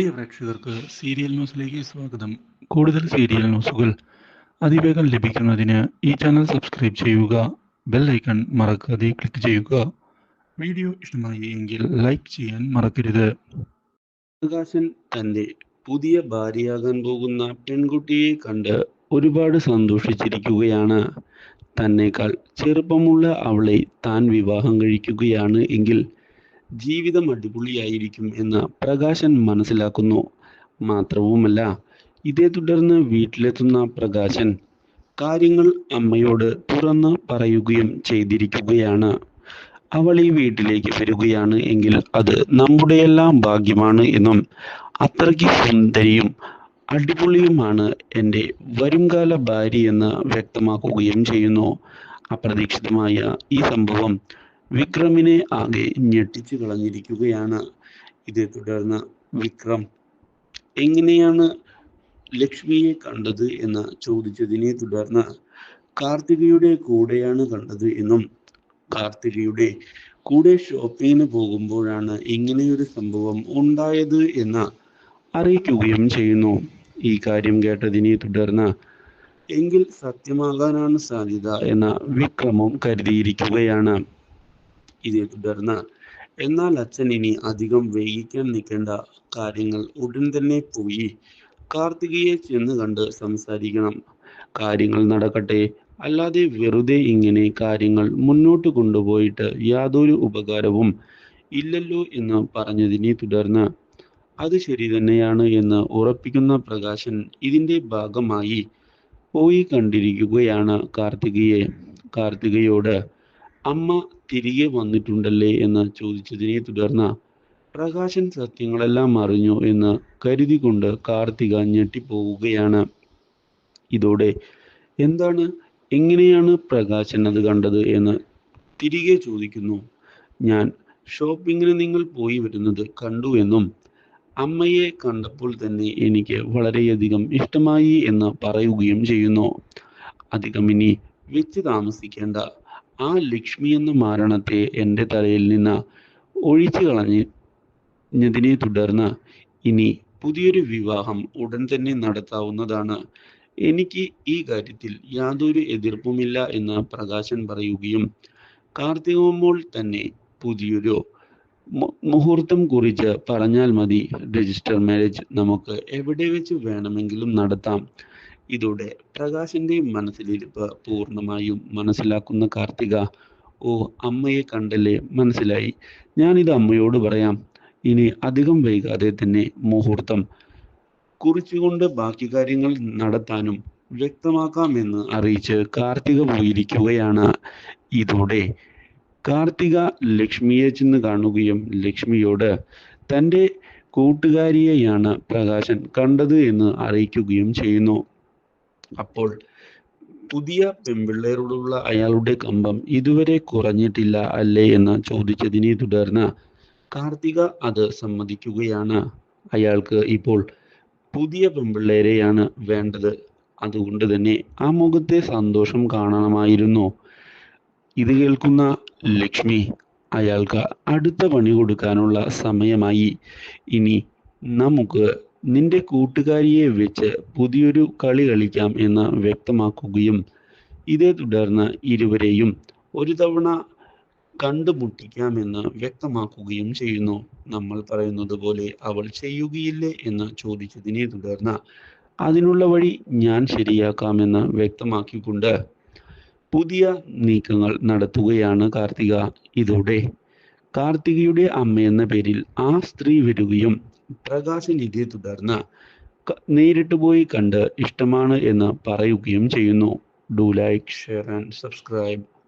പ്രിയ പ്രേക്ഷകർക്ക് സീരിയൽ ന്യൂസിലേക്ക് സ്വാഗതം. കൂടുതൽ സീരിയൽ ന്യൂസുകൾ അതിവേഗം ലഭിക്കുന്നതിന് ഈ ചാനൽ സബ്സ്ക്രൈബ് ചെയ്യുക ബെൽ ഐക്കൺ മറക്കാതെ ക്ലിക്ക് ചെയ്യുക. വീഡിയോ ഇഷ്ടമായി എങ്കിൽ ലൈക്ക് ചെയ്യാൻ മറക്കരുത്. പ്രകാശൻ തന്റെ പുതിയ ഭാര്യയാകാൻ പോകുന്ന പെൺകുട്ടിയെ കണ്ട് ഒരുപാട് സന്തോഷിച്ചിരിക്കുകയാണ്. തന്നേക്കാൾ ചെറുപ്പമുള്ള അവളെ താൻ വിവാഹം കഴിക്കുകയാണ് എങ്കിൽ ജീവിതം അടിപൊളിയായിരിക്കും എന്ന് പ്രകാശൻ മനസ്സിലാക്കുന്നു. മാത്രവുമല്ല ഇതേ തുടർന്ന് വീട്ടിലെത്തുന്ന പ്രകാശൻ കാര്യങ്ങൾ അമ്മയോട് തുറന്ന് പറയുകയും ചെയ്തിരിക്കുകയാണ്. അവൾ ഈ വീട്ടിലേക്ക് വരികയാണ് എങ്കിൽ അത് നമ്മുടെയെല്ലാം ഭാഗ്യമാണ് എന്നും അത്രയ്ക്ക് സുന്ദരിയും അടിപൊളിയുമാണ് എന്റെ വരുംകാല ഭാര്യയെന്ന് വ്യക്തമാക്കുകയും ചെയ്യുന്നു. അപ്രതീക്ഷിതമായ ഈ സംഭവം വിക്രമിനെ ആകെ ഞെട്ടിച്ചു കളഞ്ഞിരിക്കുകയാണ്. ഇതേ തുടർന്ന് വിക്രം എങ്ങനെയാണ് ലക്ഷ്മിയെ കണ്ടത് എന്ന് ചോദിച്ചതിനെ തുടർന്ന് കാർത്തികയുടെ കൂടെയാണ് കണ്ടത് എന്നും കാർത്തികയുടെ കൂടെ ഷോപ്പിങ്ങിന് പോകുമ്പോഴാണ് ഇങ്ങനെയൊരു സംഭവം ഉണ്ടായത് എന്ന് അറിയിക്കുകയും ചെയ്യുന്നു. ഈ കാര്യം കേട്ടതിനെ തുടർന്ന് എങ്കിൽ സത്യമാകാനാണ് സാധ്യത എന്ന വിക്രമം കരുതിയിരിക്കുകയാണ്. ഇതേ തുടർന്ന്. എന്നാൽ അച്ഛൻ ഇനി അധികം വൈകിക്കാൻ നിൽക്കേണ്ട കാര്യങ്ങൾ ഉടൻ തന്നെ പോയി. കാർത്തികയെ ചെന്ന് കണ്ട് സംസാരിക്കണം. കാര്യങ്ങൾ നടക്കട്ടെ. അല്ലാതെ വെറുതെ ഇങ്ങനെ കാര്യങ്ങൾ മുന്നോട്ട് കൊണ്ടുപോയിട്ട് യാതൊരു ഉപകാരവും ഇല്ലല്ലോ എന്ന് പറഞ്ഞതിനെ തുടർന്ന് അത് ശരി തന്നെയാണ് എന്ന് ഉറപ്പിക്കുന്ന പ്രകാശൻ ഇതിന്റെ ഭാഗമായി പോയി കണ്ടിരിക്കുകയാണ് കാർത്തികയെ. കാർത്തികയോട് അമ്മ തിരികെ വന്നിട്ടുണ്ടല്ലേ എന്ന് ചോദിച്ചതിനെ തുടർന്ന് പ്രകാശൻ സത്യങ്ങളെല്ലാം അറിഞ്ഞു എന്ന് കരുതിക്കൊണ്ട് കാർത്തിക ഞെട്ടിപ്പോവുകയാണ്. ഇതോടെ എന്താണ് എങ്ങനെയാണ് പ്രകാശൻ അത് കണ്ടത് എന്ന് തിരികെ ചോദിക്കുന്നു. ഞാൻ ഷോപ്പിങ്ങിന് നിങ്ങൾ പോയി വരുന്നത് കണ്ടു എന്നും അമ്മയെ കണ്ടപ്പോൾ തന്നെ എനിക്ക് വളരെയധികം ഇഷ്ടമായി എന്ന് പറയുകയും ചെയ്യുന്നു. അധികം ഇനി വെച്ച് താമസിക്കേണ്ട ആ ലക്ഷ്മി എന്ന മാരണത്തെ എന്റെ തലയിൽ നിന്ന് ഒഴിച്ചു കളഞ്ഞതിനെ തുടർന്ന് ഇനി പുതിയൊരു വിവാഹം ഉടൻ തന്നെ നടത്താവുന്നതാണ്. എനിക്ക് ഈ കാര്യത്തിൽ യാതൊരു എതിർപ്പുമില്ല എന്ന് പ്രകാശൻ പറയുകയും കാർത്തികമ്പോൾ തന്നെ പുതിയൊരു മുഹൂർത്തം കുറിച്ച് പറഞ്ഞാൽ മതി. രജിസ്റ്റർ മാരേജ് നമുക്ക് എവിടെ വെച്ച് വേണമെങ്കിലും നടത്താം. ഇതോടെ പ്രകാശിന്റെ മനസ്സിലിരിപ്പ് പൂർണമായും മനസ്സിലാക്കുന്ന കാർത്തിക ഓ അമ്മയെ കണ്ടല്ലേ? മനസ്സിലായി. ഞാനിത് അമ്മയോട് പറയാം. ഇനി അധികം വൈകാതെ തന്നെ മുഹൂർത്തം. കുറിച്ചുകൊണ്ട് ബാക്കി കാര്യങ്ങൾ നടത്താനും വ്യക്തമാക്കാമെന്ന് അറിയിച്ച് കാർത്തിക പോയിരിക്കുകയാണ്. ഇതോടെ കാർത്തിക ലക്ഷ്മിയെ ചെന്ന് കാണുകയും ലക്ഷ്മിയോട് തന്റെ കൂട്ടുകാരിയെയാണ് പ്രകാശൻ കണ്ടത് എന്ന് അറിയിക്കുകയും ചെയ്യുന്നു. അപ്പോൾ പുതിയ പെൺപിള്ളേരോടുള്ള അയാളുടെ കമ്പം ഇതുവരെ കുറഞ്ഞിട്ടില്ല അല്ലേ എന്ന് ചോദിച്ചതിനെ തുടർന്ന് കാർത്തിക അത് സമ്മതിക്കുകയാണ്. അയാൾക്ക് ഇപ്പോൾ പുതിയ പെൺപിള്ളേരെയാണ് വേണ്ടത്. അതുകൊണ്ട് തന്നെ ആ മുഖത്തെ സന്തോഷം കാണണമായിരുന്നു. ഇത് കേൾക്കുന്ന ലക്ഷ്മി അയാൾക്ക് അടുത്ത പണി കൊടുക്കാനുള്ള സമയമായി. ഇനി നമുക്ക് നിന്റെ കൂട്ടുകാരിയെ വെച്ച് പുതിയൊരു കളി കളിക്കാം എന്ന് വ്യക്തമാക്കുകയും ഇതേ തുടർന്ന് ഇരുവരെയും ഒരു തവണ കണ്ടുമുട്ടിക്കാമെന്ന് വ്യക്തമാക്കുകയും ചെയ്യുന്നു. നമ്മൾ പറയുന്നത് പോലെ അവൾ ചെയ്യുകയില്ലേ എന്ന് ചോദിച്ചതിനെ തുടർന്ന് അതിനുള്ള വഴി ഞാൻ ശരിയാക്കാമെന്ന് വ്യക്തമാക്കിക്കൊണ്ട് പുതിയ നീക്കങ്ങൾ നടത്തുകയാണ് കാർത്തിക. ഇതോടെ കാർത്തികയുടെ അമ്മയെന്ന പേരിൽ ആ സ്ത്രീ വരികയും പ്രകാശൻ ഇതേ തുടർന്ന് നേരിട്ട് പോയി കണ്ട് ഇഷ്ടമാണ് എന്ന് പറയുകയും ചെയ്യുന്നു. Do like share and subscribe.